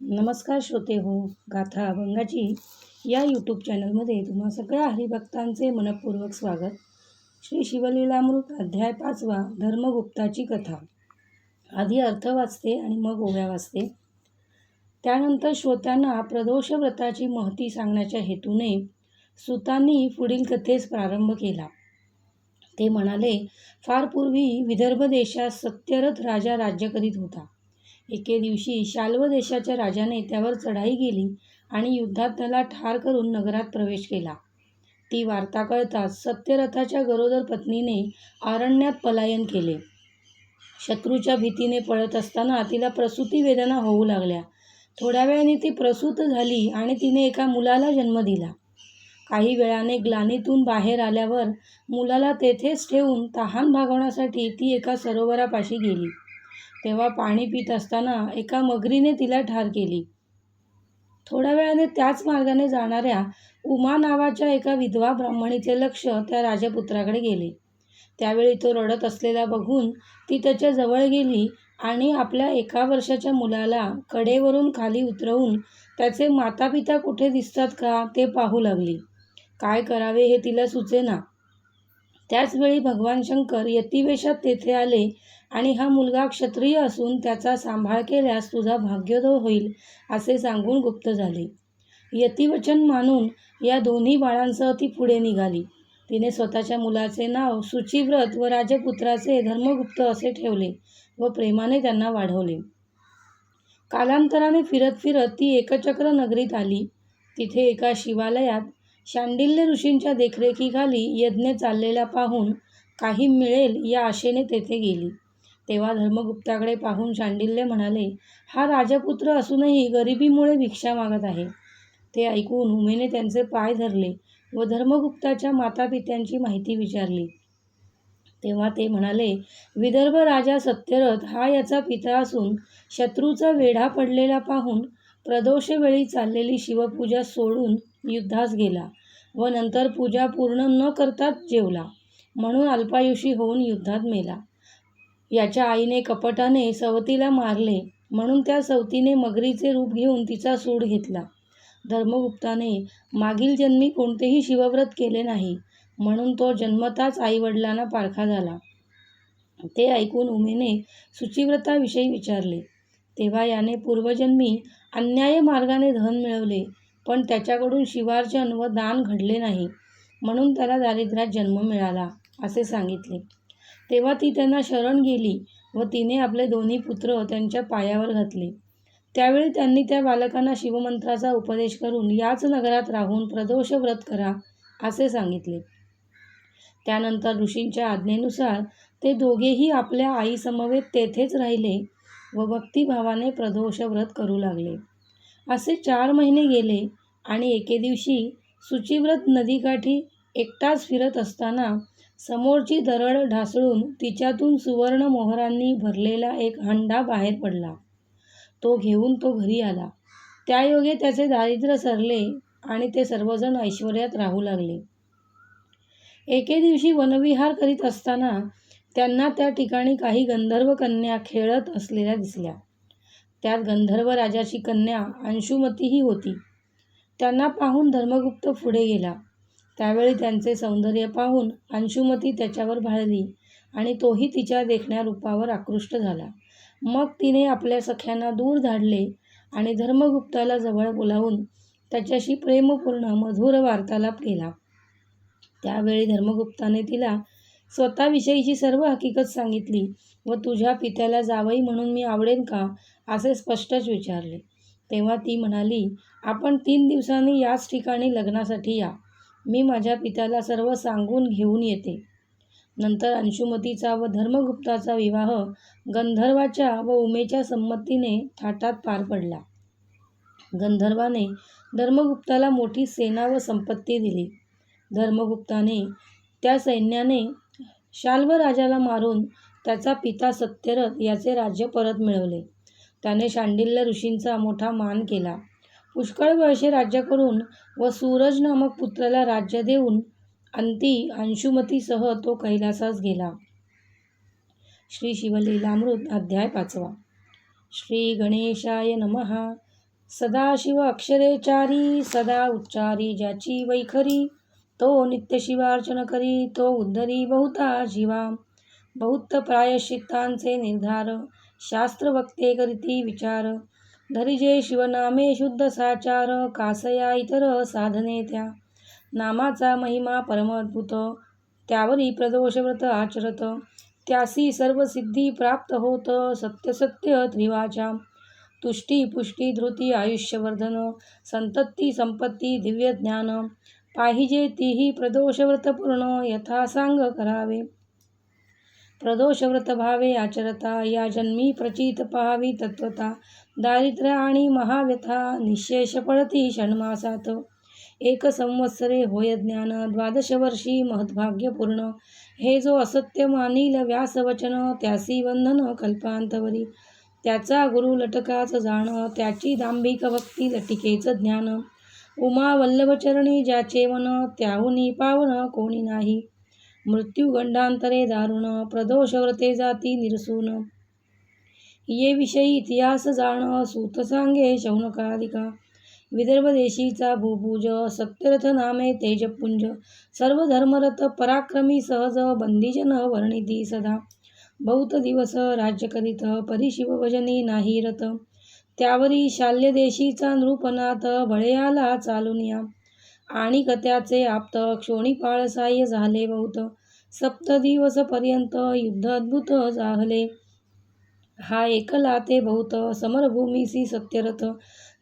नमस्कार श्रोते हो गाथा अभंगाची या यूट्यूब चॅनलमध्ये तुम्हा सगळ्या हरिभक्तांचे मनपूर्वक स्वागत. श्री शिवलीलामृत अध्याय पाचवा धर्मगुप्ताची कथा. आधी अर्थ वाचते आणि मग ओव्या वाचते. त्यानंतर श्रोत्यांना प्रदोष व्रताची महती सांगण्याच्या हेतूने सुतांनी पुढील कथेस प्रारंभ केला. ते म्हणाले फार पूर्वी विदर्भ देशात सत्यरथ राजा राज्य करीत होता. एके दिवशी शाल्व देशाच्या राजाने त्यावर चढाई केली आणि युद्धात त्याला ठार करून नगरात प्रवेश केला. ती वार्ता कळताच सत्यरथाच्या गरोदर पत्नीने अरण्यात पलायन केले. शत्रूच्या भीतीने पळत असताना तिला प्रसूती वेदना होऊ लागल्या. थोड्या वेळाने ती प्रसूत झाली आणि तिने एका मुलाला जन्म दिला. काही वेळाने ग्लानीतून बाहेर आल्यावर मुलाला तेथेच ठेवून तहान भागवण्यासाठी ती एका सरोवरापाशी गेली. तेव्हा पाणी पित असताना एका मगरीने तिला ठार केली. थोड्या वेळाने त्याच मार्गाने जाणाऱ्या उमा नावाच्या एका विधवा ब्राह्मणीचे लक्ष त्या राजपुत्राकडे गेले. त्यावेळी तो रडत असलेला बघून ती त्याच्याजवळ गेली आणि आपल्या एका वर्षाच्या मुलाला कडेवरून खाली उतरवून त्याचे मातापिता कुठे दिसतात का ते पाहू लागली. काय करावे हे तिला सुचेना. त्याचवेळी भगवान शंकर यतिवेशात तेथे आले आणि हा मुलगा क्षत्रिय असून त्याचा सांभाळ केल्यास तुझा भाग्योदय होईल असे सांगून गुप्त झाले. यतिवचन मानून या दोन्ही बाळांसह ती पुढे निघाली. तिने स्वतःच्या मुलाचे नाव सुचिव्रत व राजपुत्राचे धर्मगुप्त असे ठेवले व प्रेमाने त्यांना वाढवले. कालांतराने फिरत फिरत ती एकचक्र नगरीत आली. तिथे एका शिवालयात शांडिल्य ऋषींच्या देखरेखीखाली यज्ञ चाललेला पाहून काही मिळेल या आशेने तेथे गेली. तेव्हा धर्मगुप्ताकडे पाहून शांडिल्य म्हणाले हा राजपुत्र असूनही गरिबीमुळे भिक्षा मागत आहे. ते ऐकून उमेने त्यांचे पाय धरले व धर्मगुप्ताच्या मातापित्यांची माहिती विचारली. तेव्हा ते म्हणाले विदर्भ राजा सत्यरथ हा याचा पिता असून शत्रूचा वेढा पडलेला पाहून प्रदोषवेळी चाललेली शिवपूजा सोडून युद्धास गेला व नंतर पूजा पूर्ण न करताच जेवला. म्हणून अल्पायुषी होऊन युद्धात मेला. याच्या आईने कपटाने सवतीला मारले. म्हणून त्या सवतीने मगरीचे रूप घेऊन तिचा सूड घेतला. धर्मगुप्ताने मागील जन्मी कोणतेही शिवव्रत केले नाही म्हणून तो जन्मताच आईवडिलांना पारखा झाला. ते ऐकून उमेने सुचिव्रताविषयी विचारले. तेव्हा याने पूर्वजन्मी अन्याय मार्गाने धन मिळवले. पण त्याच्याकडून शिवार्चन व दान घडले नाही. म्हणून त्याला दारिद्र्यात जन्म मिळाला असे सांगितले. तेव्हा ती त्यांना शरण गेली व तिने आपले दोन्ही पुत्र त्यांच्या पायावर घातले. त्यावेळी त्यांनी त्या बालकांना शिवमंत्राचा उपदेश करून याच नगरात राहून प्रदोष व्रत करा असे सांगितले. त्यानंतर ऋषींच्या आज्ञेनुसार ते दोघेही आपल्या आईसमवेत तेथेच राहिले व भक्तिभावाने प्रदोष व्रत करू लागले. असे चार महिने गेले आणि एके दिवशी सुचिव्रत नदीकाठी एकटाच फिरत असताना समोरची दरड ढासळून तिच्यातून सुवर्ण मोहरांनी भरलेला एक हंडा बाहेर पडला. तो घेऊन तो घरी आला. त्यायोगे त्याचे दारिद्र्य सरले आणि ते सर्वजण ऐश्वर्यात राहू लागले. एके दिवशी वनविहार करीत असताना त्यांना त्या ठिकाणी काही गंधर्व कन्या खेळत असलेल्या दिसल्या. त्यात गंधर्व राजाची कन्या अंशुमतीही होती. त्यांना पाहून धर्मगुप्त पुढे गेला. त्यावेळी त्यांचे सौंदर्य पाहून अंशुमती त्याच्यावर भाळली आणि तोही तिच्या देखण्या रूपावर आकृष्ट झाला. मग तिने आपल्या सख्यांना दूर धाडले आणि धर्मगुप्ताला जवळ बोलावून त्याच्याशी प्रेमपूर्ण मधुर वार्तालाप केला. त्यावेळी धर्मगुप्ताने तिला स्वतःविषयीची सर्व हकीकत सांगितली व तुझ्या पित्याला जावई म्हणून मी आवडेन का? असे स्पष्टच विचारले. तेव्हा ती म्हणाली आपण तीन दिवसांनी याच ठिकाणी लग्नासाठी या. मी माझ्या पित्याला सर्व सांगून घेऊन येते नंतर अंशुमतीचा व धर्मगुप्ताचा विवाह गंधर्वाच्या व उमेच्या संमतीने थाटात पार पडला. गंधर्वाने धर्मगुप्ताला मोठी सेना व संपत्ती दिली. धर्मगुप्ताने त्या सैन्याने शाल्व राजाला मारून त्याचा पिता सत्यरथ याचे राज्य परत मिळवले. त्याने शांडिल्य ऋषींचा मोठा मान केला. पुष्कळ वर्षे राज्य करून व सूरज नामक पुत्राला राज्य देऊन अंती अंशुमतीसह तो कैलासास गेला. श्री शिवलीलामृत अध्याय पाचवा. श्री गणेशाय नमहा सदाशिव अक्षरेचारी सदा उच्चारी ज्याची वैखरी. तो नित्य शिवार्चन करी तो उद्धरी बहुता जीवा। बहुत प्रायश्चित्तांचे निर्धार शास्त्र वक्ते करीती विचार। धरिजे शिवनामे शुद्ध साचार कासया इतर साधने त्या। नामाचा महिमा परमद्भुत त्यावरी प्रदोषव्रत आचरत। त्यासी सर्व सिद्धी प्राप्त होत सत्य सत्य त्रिवाचा। तुष्टी पुष्टी धृती आयुष्यवर्धन संतत्ती संपत्ती दिव्य ज्ञान। पाहिजे तीही प्रदोष पूर्ण यथा सांग करावे. प्रदोषव्रत भावे आचरता या जन्मी प्रचित पहावी तत्वता दारिद्र्य आणि महाव्यथा निशेष पडती षण्मासात. एक संवत्सरे होय ज्ञान द्वादश वर्षी महद्भाग्यपूर्ण. हे जो असत्य मानिल व्यासवचन त्यासी वंदन कल्पांतवरी. त्याचा गुरु लटकाच जाण त्याची दांभिक भक्ती लटिकेच ज्ञान. उमा वल्लभचरणी ज्याचे मन त्याहुनी पावन कोणी नाही. मृत्यूगंडांतरे दारुण प्रदोष व्रते जाती निरसून. ये विषयी इतिहास जाण सूत सांगे शौनकादिका. विदर्भ देशीचा भूपूज सत्यरथ नामे तेजपुंज. सर्व धर्मरथ पराक्रमी सहज बंदीजन वर्णिती सदा. बहुत दिवस राज्य करीत परिशिव भजनी नाही रथ. त्यावरी शाल्यदेशीचा नृपनाथ भळेयाला आला चालून या. आणि कत्याचे आप्त क्षोणीपाळ साह्य झाले बहुत. सप्त दिवस पर्यंत युद्ध अद्भुत जाहले हा एकला ते बहुत. समरभूमीसी सत्यरथ.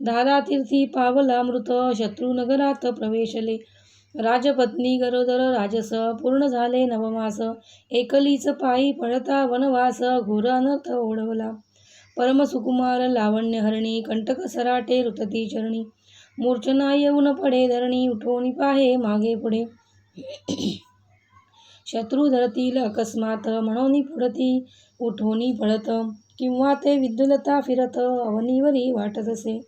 धारातीर्थी पावला मृत शत्रुनगरात प्रवेशले. राजपत्नी गरोदर राजस पूर्ण झाले नवमास. एकलीच पायी पळता वनवास घोर अनर्थ ओढवला. परमसुकुमार लावण्यहरणी कंटक सराटे रुतती चरणी मूर्छना येऊन पडे धरणी उठवणी पाहे मागे पुढे. शत्रू धरतील अकस्मात म्हणून पुढती उठवणी पळत किंवा ते विद्युलता फिरत अवनीवरी वाटत असे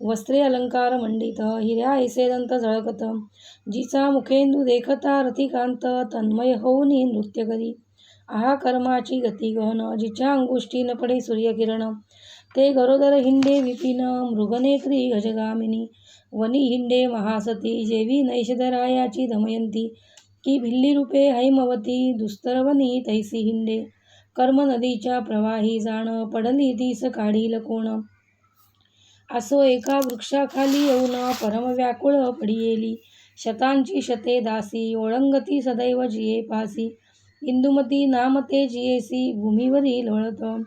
वस्त्रे अलंकार मंडित हिऱ्या ऐसे दंत झळकत जिचा मुखेंदू देखता रतिकांत तन्मय होऊनी नृत्य करी. आहा कर्माची गती गहन जिच्या अंगुष्टी न पडे सूर्यकिरण ते गरोदर हिंडे विपिन मृगनेत्री गजगामिनी. वनी हिंडे महासती जेवी नैषधरायाची दमयंती की भिल्ली रूपे हैमवती दुस्तरवनी तैसी हिंडे. कर्म नदीच्या प्रवाही जाण पडली तीस काढील कोण. असो एका वृक्षाखाली येऊन परमव्याकुळ पडियेली. शतांची शते दासी ओळंगती सदैव जिये पासी. इंदुमती नामते जियेसी भूमीवरील वळत.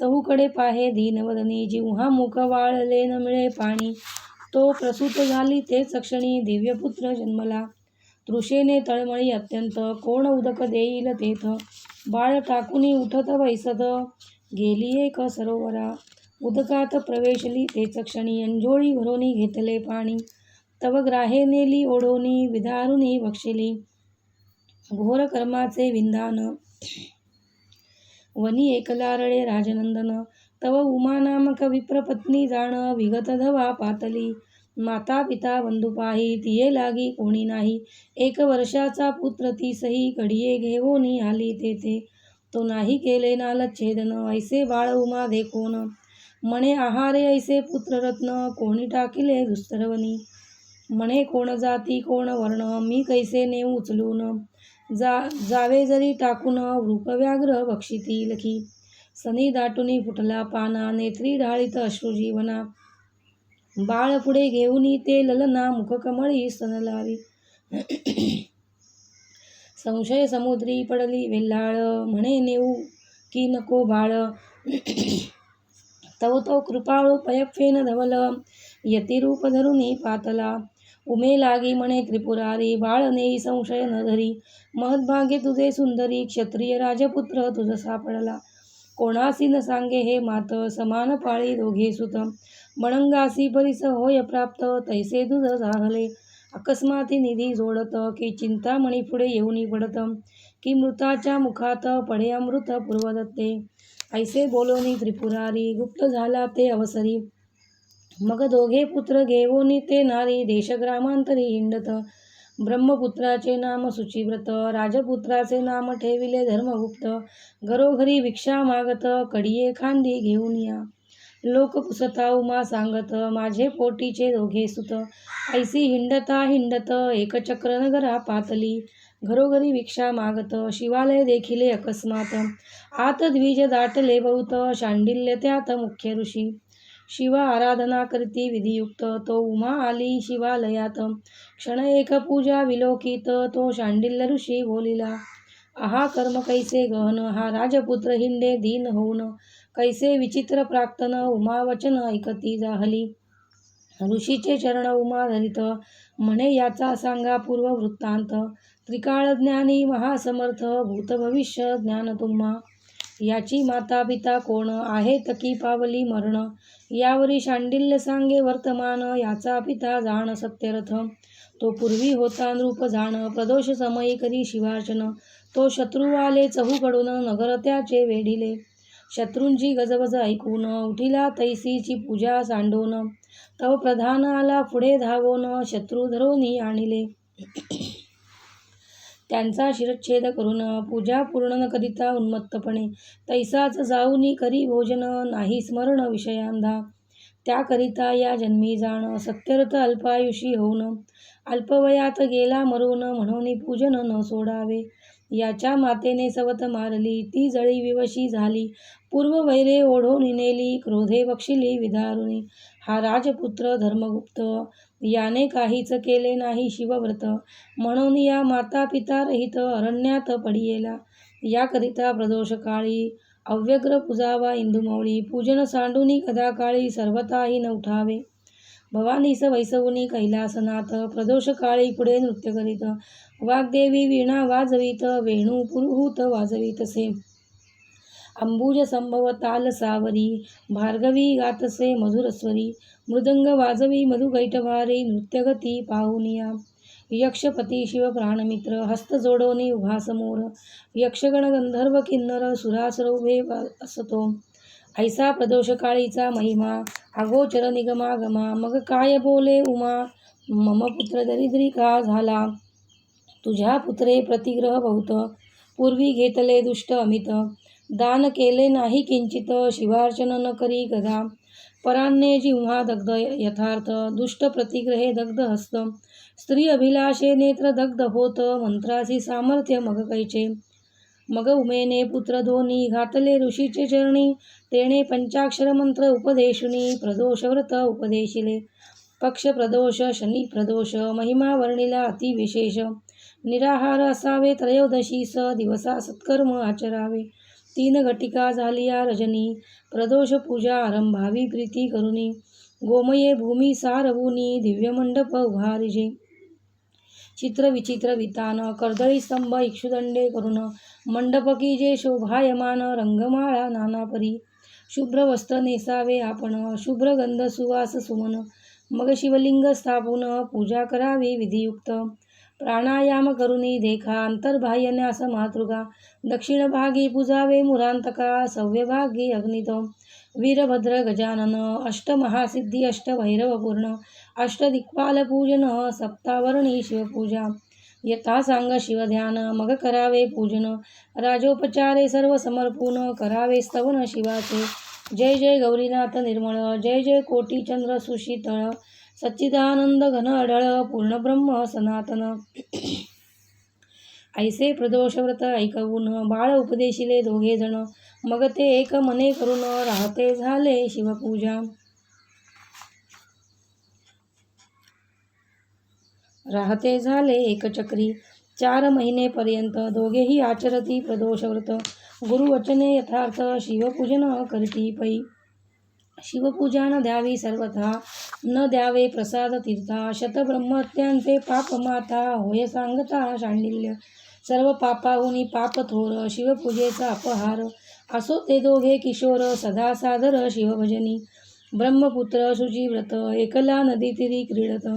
चहूकडे पाहे दीनवदनी जिव्हा मुख वाळले न मिळे पाणी. तो प्रसूत झाली तेच क्षणी दिव्यपुत्र जन्मला. तृषेने तळमळी अत्यंत कोण उदक देईल तेथ. बाळ टाकुनी उठत बैसत गेली एक सरोवरा. उदकात प्रवेशली तेच क्षणी अंजोळी भरोनी घेतले पाणी. तव ग्राहे नेली ओढोनी विदारुनी बक्षिली. घोर कर्माचे विंधान. वनी एकलारळे राजनंदन तव उमा नामक विप्रपत्नी जाण विगत धवा पातली. माता पिता बंधुपाही तिये लागी कोणी नाही. एक वर्षाचा पुत्र ती सही कडिये घेवोनी आली तेथे. तो नाही केले नालच्छेदन ऐसे बाळ उमा देखोन. म्हणे आहारे ऐसे पुत्ररत्न कोणी टाकिले दुस्तरवनी म्हणे कोण जाती कोण वर्ण मी कैसे नेऊ उचलून? जा जावे जरी टाकून रूपव्याघ्र बक्षिती लखी. सनी दाटुनी फुटला पाना नेत्री ढाळीत अश्रुजीवना. बाळ पुढे घेऊनी ते ललना मुखकमळी सनलावी. लावी संशय समुद्री पडली वेल्हाळ म्हणे नेऊ की नको बाळ. तव तो कृपाळू पयफेन धवल यतिरूप धरुनी पातला. उमे लागी म्हणे त्रिपुरारी बाळ नेई संशय न धरी महद्भाग्य तुझे सुंदरी क्षत्रिय राजपुत्र तुझ सापडला. कोणासी न सांगे हे मात समान पाळी दोघे सुत. बणंगासी परिस होय प्राप्त तैसे दुध झाले अकस्माती निधी जोडत की चिंतामणी पुढे येऊनी पडत की मृताच्या मुखात पडे अमृत पूर्वदत्ते. ऐसे बोलोनी त्रिपुरारी गुप्त झाला ते अवसरी. मग दोघे पुत्र घेवोनी ते नारी देशग्रामांतरी हिंडत. ब्रह्मपुत्राचे नाम सुचिव्रत राजपुत्राचे नाम ठेविले धर्मगुप्त. घरोघरी भिक्षा मागत कडिये खांदी घेऊन या. लोक पुसता उमा सांगत माझे पोटीचे दोघे सुत. ऐसी हिंडता हिंडत एकचक्र नगरा पातली. घरोघरी भिक्षा मागत शिवालय देखिले अकस्मात. आत द्विज दाटले बहुत शांडिल्य त्यात मुख्य ऋषी. शिवा आराधना करती विधियुक्त तो उमा आली शिवालयात. क्षण एक पूजा विलोकित तो शांडिल्य ऋषी बोलिला आहा कर्म कैसे गहन हा राजपुत्र हिंडे दीन होऊन. कैसे विचित्र प्राक्तन उमा वचन ऐकती जाहली. ऋषीचे चरण उमा धरित म्हणे याचा सांगा पूर्व वृत्तांत. त्रिकाळ ज्ञानी महासमर्थ भूत भविष्य ज्ञान तुम्हा. याची माता पिता कोण आहेत की पावली मरण? यावरी शांडिल्य सांगे वर्तमान याचा पिता जाण सत्यरथ. तो पूर्वी होता नृप जाण प्रदोष समयी करी शिवार्चन. तो शत्रू आले चहूकडून नगर त्याचे वेढिले. शत्रूंची गजबज ऐकून उठिला तैसीची पूजा सांडून. तव प्रधान आला पुढे धावोन शत्रू धरोनी आणिले. त्यांचा शिरच्छेद करून पूजा पूर्ण न करिता उन्मत्तपणे. तैसाच जाऊनी करी भोजन नाही स्मरण विषयांधा. त्याकरिता या जन्मी जाण सत्यर्थ अल्पायुषी होऊन अल्पवयात गेला मरून म्हणून पूजन न सोडावे. याच्या मातेने सवत मारली ती जळी विवशी झाली. पूर्व वैरे ओढून नेली क्रोधे बक्षिली विदारुणी हा राजपुत्र धर्मगुप्त याने काहीच केले नाही शिवव्रत. म्हणून या माता पिता रहित अरण्यात पडियेला. याकरिता प्रदोष काळी अव्यग्र पूजावा इंदुमौळी पूजन सांडूनी कदाकाळी सर्वताही न उठावे भवानीस वैसवुनी कैलासनाथ प्रदोष काळी पुढे नृत्य करीत. वाग्देवी वीणा वाजवीत वेणू पुरुहूत वाजवीतसे अंबुज संभव ताल सावरी भार्गवी गातसे मधुरस्वरी मृदंग वाजवी मधुकैटभारी नृत्यगती पाहुनिया यक्षपती शिव प्राणमित्र हस्त जोडोनी यक्षगण गंधर्व किन्नर सुरासरोभे असतो. ऐसा प्रदोष काळीचा महिमा अगोचर निगमागमा मग काय बोले उमा? मम पुत्र दरिद्री का झाला? तुझ्या पुत्रे प्रतिग्रह बहुत पूर्वी घेतले दुष्ट अमित दान केले नाही किंचित शिवार्चन न करी गदा. परान्ने जिव्हा दग्ध यथार्थ दुष्ट प्रतिग्रहे दग्ध हस्त. स्त्री अभिलाषे नेत्र दग्ध होत मंत्रासी सामर्थ्य मग कैचे. मग उमेने पुत्र धोनी घातले ऋषीचे चरणी तेणे पंचाक्षर मंत्र उपदेशुनी प्रदोष व्रत उपदेशिले. पक्ष प्रदोष शनी प्रदोष महिमा वर्णिला अतिविशेष. निराहार असावे त्रयोदशी स दिवसा सत्कर्म आचरावे. तीन घटिका झालिया रजनी. प्रदोष पूजा आरंभावी प्रीती करुनी. गोमये भूमी सारवुनी दिव्यमंडप उभारिजे. चित्र विचित्र वितान कर्दळी स्तंभ इक्षुदंडे करून मंडपकी जे शोभायमान रंगमाळा नानापरी. शुभ्र वस्त्र नेसावे आपण शुभ्र गंध सुवास सुमन. मग शिवलिंग स्थापून पूजा करावी विधियुक्त. प्राणायाम करुनी देखा अंतर्बाह्य न्यास मातृगा। दक्षिण भागी पूजावे मुरांतका सव्यभागी अग्नितो। वीरभद्र गजानन अष्टमहासिद्धी अष्टभैरवपूर्ण अष्टदिक्पालपूजन सप्तावर्णी शिवपूजा। यथा सांग शिवध्यान मग करावे पूजन। राजोपचारे सर्व समर्पून करावे स्तवन शिवाचे। जय जय गौरीनाथ निर्मळ जय जय कोटीचंद्र सुशीतळ। सच्चिदानंद घन अढळ पूर्ण ब्रह्म सनातन. ऐसे प्रदोषव्रत ऐकवून बाळ उपदेशिले दोघे जण. मग ते एक मने करून राहते झाले शिवपूजा. राहते झाले एकचक्री चार महिनेपर्यंत दोघेही आचरती प्रदोषव्रत. गुरुवचने यथार्थ शिवपूजन करती पै. शिवपूजा न द्यावी सर्वथा न द्यावे प्रसाद तीर्था. शतब्रह्मत्यांचे पाप माता होय सांगता शांडिल्य. सर्व पापाहुनी पाप थोर शिवपूजेचा अपहार. असो ते दोघे किशोर सदा सादर शिवभजनी. ब्रह्मपुत्र शुचिव्रत एकला नदी तिरी क्रीडत.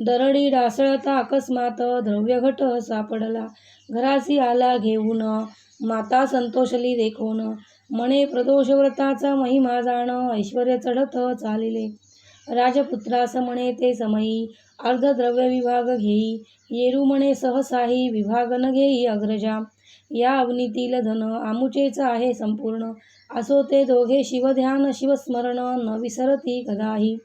दरडी डासळता अकस्मात द्रव्यघट सापडला. घरासी आला घेऊन माता संतोषली देखून. म्हणे प्रदोषव्रताचा महिमा जाण ऐश्वर चढत चालिले. राजपुत्रास म्हणे ते समयी अर्धद्रव्य विभाग घेई. येरू म्हणे सहसाही विभाग न घेई अग्रजा. या अवनीतील धन आमुचेच आहे संपूर्ण. असो ते दोघे शिवध्यान शिवस्मरण न विसरती कदाही.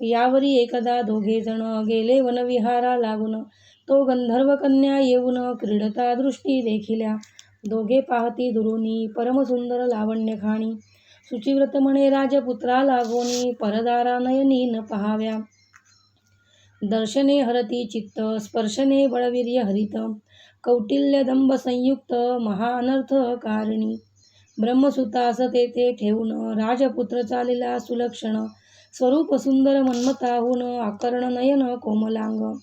यावरी एकदा दोघे जण गेले वनविहारा लागून. तो गंधर्व कन्या येऊन क्रीडता दृष्टी देखिल्या. दोघे पाहती दुरुनी परमसुंदर लावण्य खाणी. शुचिव्रत म्हणे राजपुत्रा लागोनी परदारा नयनी न पहाव्या. दर्शने हरती चित्त स्पर्शने बळवीर्य हरित. कौटिल्य दंभ संयुक्त महाअनर्थ कारणी. ब्रह्मसुतास तेथे ठेवून राजपुत्र चालिला सुलक्षण. स्वरूप सुंदर मन्मताहून आकर्ण नयन कोमलांग.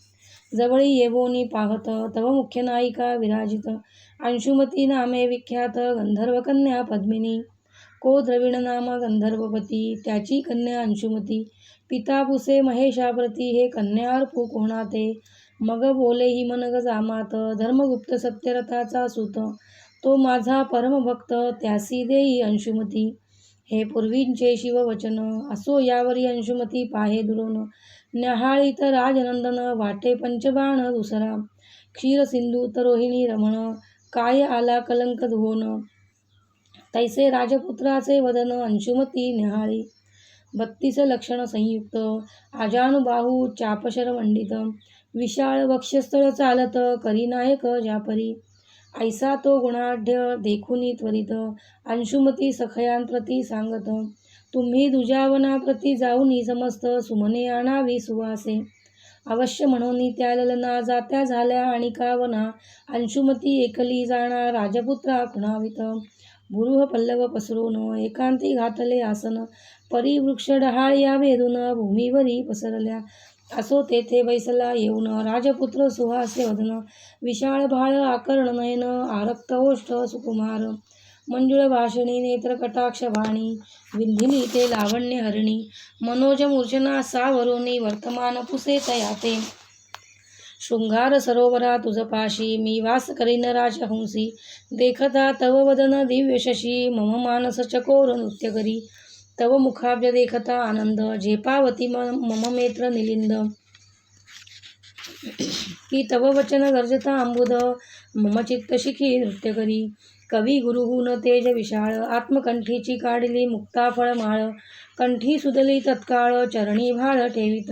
जवळी येवोनी पाहत तव मुख्य नायिका विराजित. अंशुमती नामे विख्यात गंधर्व कन्या पद्मिनी. को द्रविण नाम गंधर्वपती? त्याची कन्या अंशुमती. पिता पुसे महेशाप्रती हे कन्यार्पू कोणाते? मग बोले ही मनग जामात धर्मगुप्त सत्यरथाचा सुत. तो माझा परमभक्त त्यासी देई अंशुमती. हे पूर्वींचे शिववचन असो यावरी अंशुमती पाहे दुरून. न्याहाळीत राजनंदन वाटे पंचबाण दुसरा. क्षीरसिंधू तरोहिणी रमण. काय आला कलंक धुवून तैसे राजपुत्राचे वदन अंशुमती निहाळी. बत्तीस लक्षण संयुक्त. आजानुबाहू चापशरमंडित विशाळ वक्षस्थळ चालत करीनायक जापरी. ऐसा तो गुणाढ्य देखुनी त्वरित. अंशुमती सखयांप्रती सांगत तुम्ही दुजावनाप्रती जाऊनी समस्त सुमने आणावी सुवासे. अवश्य म्हणून त्या ललना जात्या झाल्या आणि कावना अंशुमती एकली जाणा राजपुत्रा खुणावित भुरुह पल्लव पसरून एकांती घातले आसन. परिवृक्ष डहाळ या वेधून भूमीवरी पसरल्या. असो तेथे बैसला येऊन राजपुत्र सुहास्य वदन विशाळ भाळ आकर्ण नयन आरक्त ओष्ठ सुकुमार. मंजुळ नेत्रकटाक्षवाणी विंधिनी ते लावण्य हरिणी मनोज मूर्छना सावरोनी वर्तमान पुसे तयाते. शृंगार सरोवरा तुझपाशी मी वास करीन राजहंसी देखता तव वदन दिव्य शशी मम मानस चकोर नृत्य करी. तव मुखाब्ज देखता आनंद झेपावती म मम मेत्र निलिंद. की तव वचन गर्जता अंबुद मम चित्त शिखी नृत्य करी. कवी गुरुहून तेज विशाळ आत्मकंठीची काढली मुक्ता फळमाळ कंठी सुदली तत्काळ चरणी भाळ ठेवित.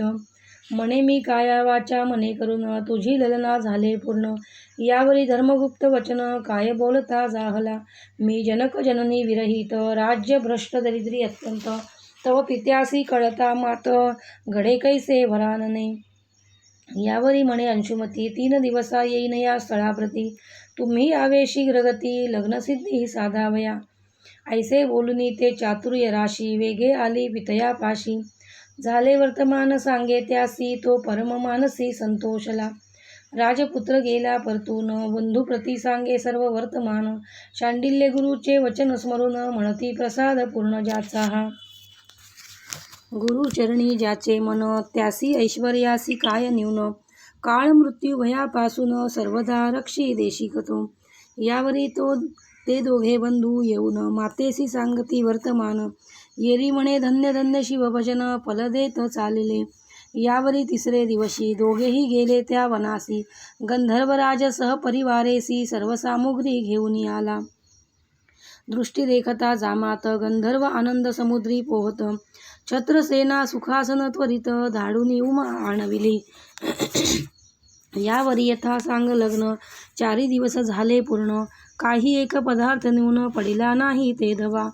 मने मी काया वाचा मने करून तुझी ललना झाले पूर्ण. यावरी धर्मगुप्त वचन काय बोलता जाहला? मी जनक जननी विरहित राज्य भ्रष्ट दरिद्री अत्यंत. तव पित्यासी कळता मात घडे कैसे भरानने यावरी म्हणे अंशुमती तीन दिवसा येईन या स्थळाप्रती. तुम्ही यावे शीघ्रगती लग्नसिद्धी साधावया. ऐसे बोलुनी ते चातुर्य राशी वेगे आली वितया पाशी झाले वर्तमान सांगे त्यासी तो परममानसी संतोषला. राजपुत्र गेला परतून बंधू प्रती सांगे सर्व वर्तमान. शांडिल्य गुरुचे वचन स्मरून म्हणती प्रसाद पूर्ण ज्याचा हा. गुरुचरणी ज्याचे मन त्यासी ऐश्वर्यासी काय न्यून? काळ मृत्यू भयापासून सर्वदा रक्षी देशिकतो यावरी तो ते दोघे बंधू येऊन मातेसी सांगती वर्तमान. येरी म्हणे धन्य धन्य शिवभजन फल देत चालले. यावरी तिसरे दिवशी दोघेही गेले त्या वनासी. गंधर्वराज सहपरिवारेसी सर्व सामुग्री घेऊन आला. दृष्टी देखता जामात गंधर्व आनंद समुद्री पोहत. छत्रसेना सुखासन त्वरित धाडून उमा आणविली. यावरी यथा सांग लग्न. चारी दिवस झाले पूर्ण. काही एक पदार्थ न्यून पडिला नाही ते धवा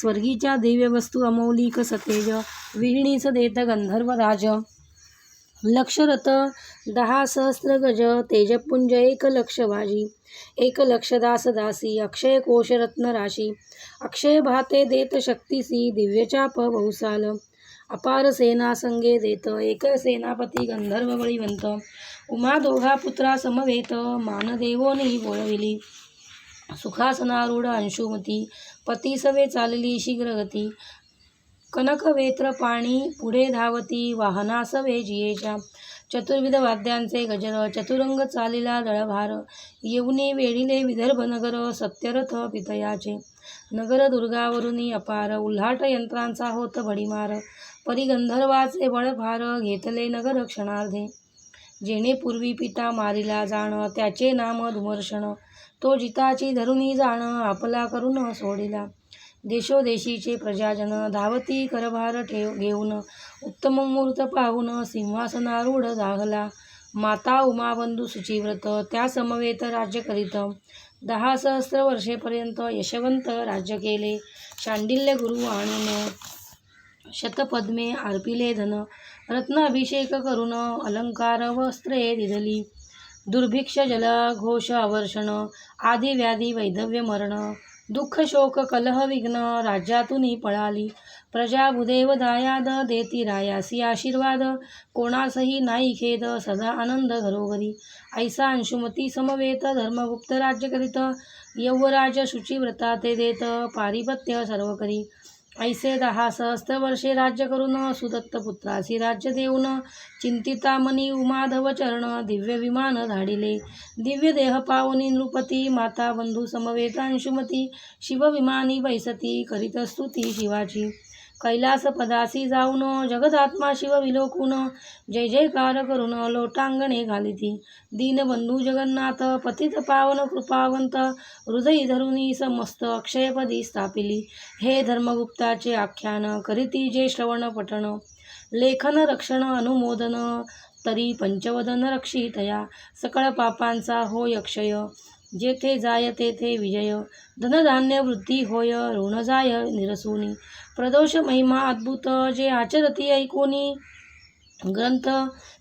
स्वर्गीच्या दिव्य वस्तू अमौलिक सतेज. विहिणीस देत गंधर्व राज. लक्षरथ दहा सहस्र गज. तेजपुंज एक लक्ष भाजी एक लक्ष दास दासी. अक्षय कोश रत्न राशी. अक्षय भाते देत शक्तीसी दिव्यचाप बहुसाल. अपार सेना संगे देत. एक सेनापती गंधर्व बळीवंत. उमा दोघा पुत्रा समवेत मानदेवोनी बोळविली सुखासनारूढ अंशुमती पती सवे चालली शीघ्रगती. कनकवेत्र पाणी पुढे धावती वाहना सवे जियेच्या. चतुर्विध वाद्यांचे गजर चतुरंग चालिला दळभार. येऊनी वेढिले विदर्भ नगर सत्यरथ पितयाचे नगर दुर्गावरुनी अपार उल्हाट यंत्रांचा होत भडीमार. परिगंधर्वाचे बळभार घेतले नगर क्षणार्धे. जेणे पूर्वी पिता मारिला जाण त्याचे नाम धुमर्षण. तो जिताची धरुणी जाण आपला करून सोडिला. देशोदेशीचे प्रजाजन धावती करभार ठेव घेऊन उत्तम मुहूर्त पाहून सिंहासनारूढ दाहला माता उमाबंधू सुचिव्रत त्या समवेत राज्य करीत. दहा सहस्र वर्षेपर्यंत यशवंत राज्य केले. शांडिल्य गुरु आणून शतपद्मे अर्पिले धन रत्न अभिषेक करून अलंकार वस्त्रे दिधली दुर्भिक्ष जल घोष आवर्षण आदी व्याधी वैधव्य मरण दुःख शोक कलह विघ्न राज्यातून पळाली. प्रजा भुदेव दायाद देती रायासी आशीर्वाद कोणासही नाही खेद सदा आनंद घरोघरी. ऐसा अंशुमती समवेत धर्मगुप्त राज्य करीत यौवराज शुचिव्रता ते देत पारिपत्य सर्व करी ऐसे दहा सहस्त्र वर्षे राज्य करून सुदत्त पुत्रासी राज्य देऊन चिंतितामनी उमाधव चरण दिव्य विमान धाडिले. दिव्य देह पावनी नृपती माता बंधू समवेत अंशुमती शिवविमानी बैसती करीत स्तुती शिवाची. कैलास पदासी जाऊन जगदात्मा शिव विलोकून जय जयकार करून लोटांगणे घालिती. दीनबंधू जगन्नाथ पतित पावन कृपावंत हृदयी धरुनी समस्त अक्षयपदी स्थापिली. हे धर्मगुप्ताचे आख्यान करीती जे श्रवण पठण लेखन रक्षण अनुमोदन तरी पंचवदन रक्षितया सकळ पापांचा होय अक्षय जेथे जाय तेथे विजय. धनधान्य वृद्धी होय ऋण जाय निरसुनी. प्रदोष महिमा अद्भुत जे आचरती ऐकोनी ग्रंथ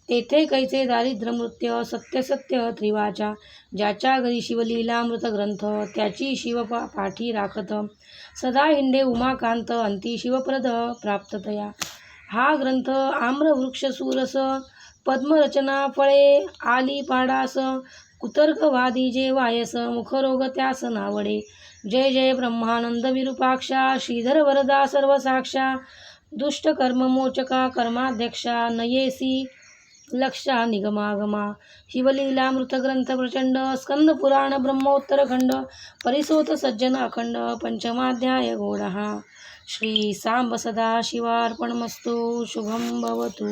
तेथे कैचे दारिद्र्य नृत्य सत्य सत्य त्रिवाचा ज्याच्या घरी शिवलीलामृत ग्रंथ त्याची शिव पा पाठी राखत. सदा हिंडे उमाकांत अंती शिवप्रद प्राप्ततया हा ग्रंथ आम्रवृक्ष सुरस पद्मरचना फळे आली पाडास कुतर्कवादी जे वायस मुखरोग त्यास नावडे. जय जय ब्रह्मानंद विरूपाक्षा श्रीधर वरदा सर्वसाक्षा कर्माध्यक्षा नयेसी लक्षा निगमागमा शिवलीलामृत मृतग्रंथ प्रचंड स्कंद पुराण ब्रह्मोत्तरखंड परिसोत सज्जन अखंड पंचमाध्याय गोडहा श्री सांब सदा शिवार्पणमस्तु शुभं भवतु.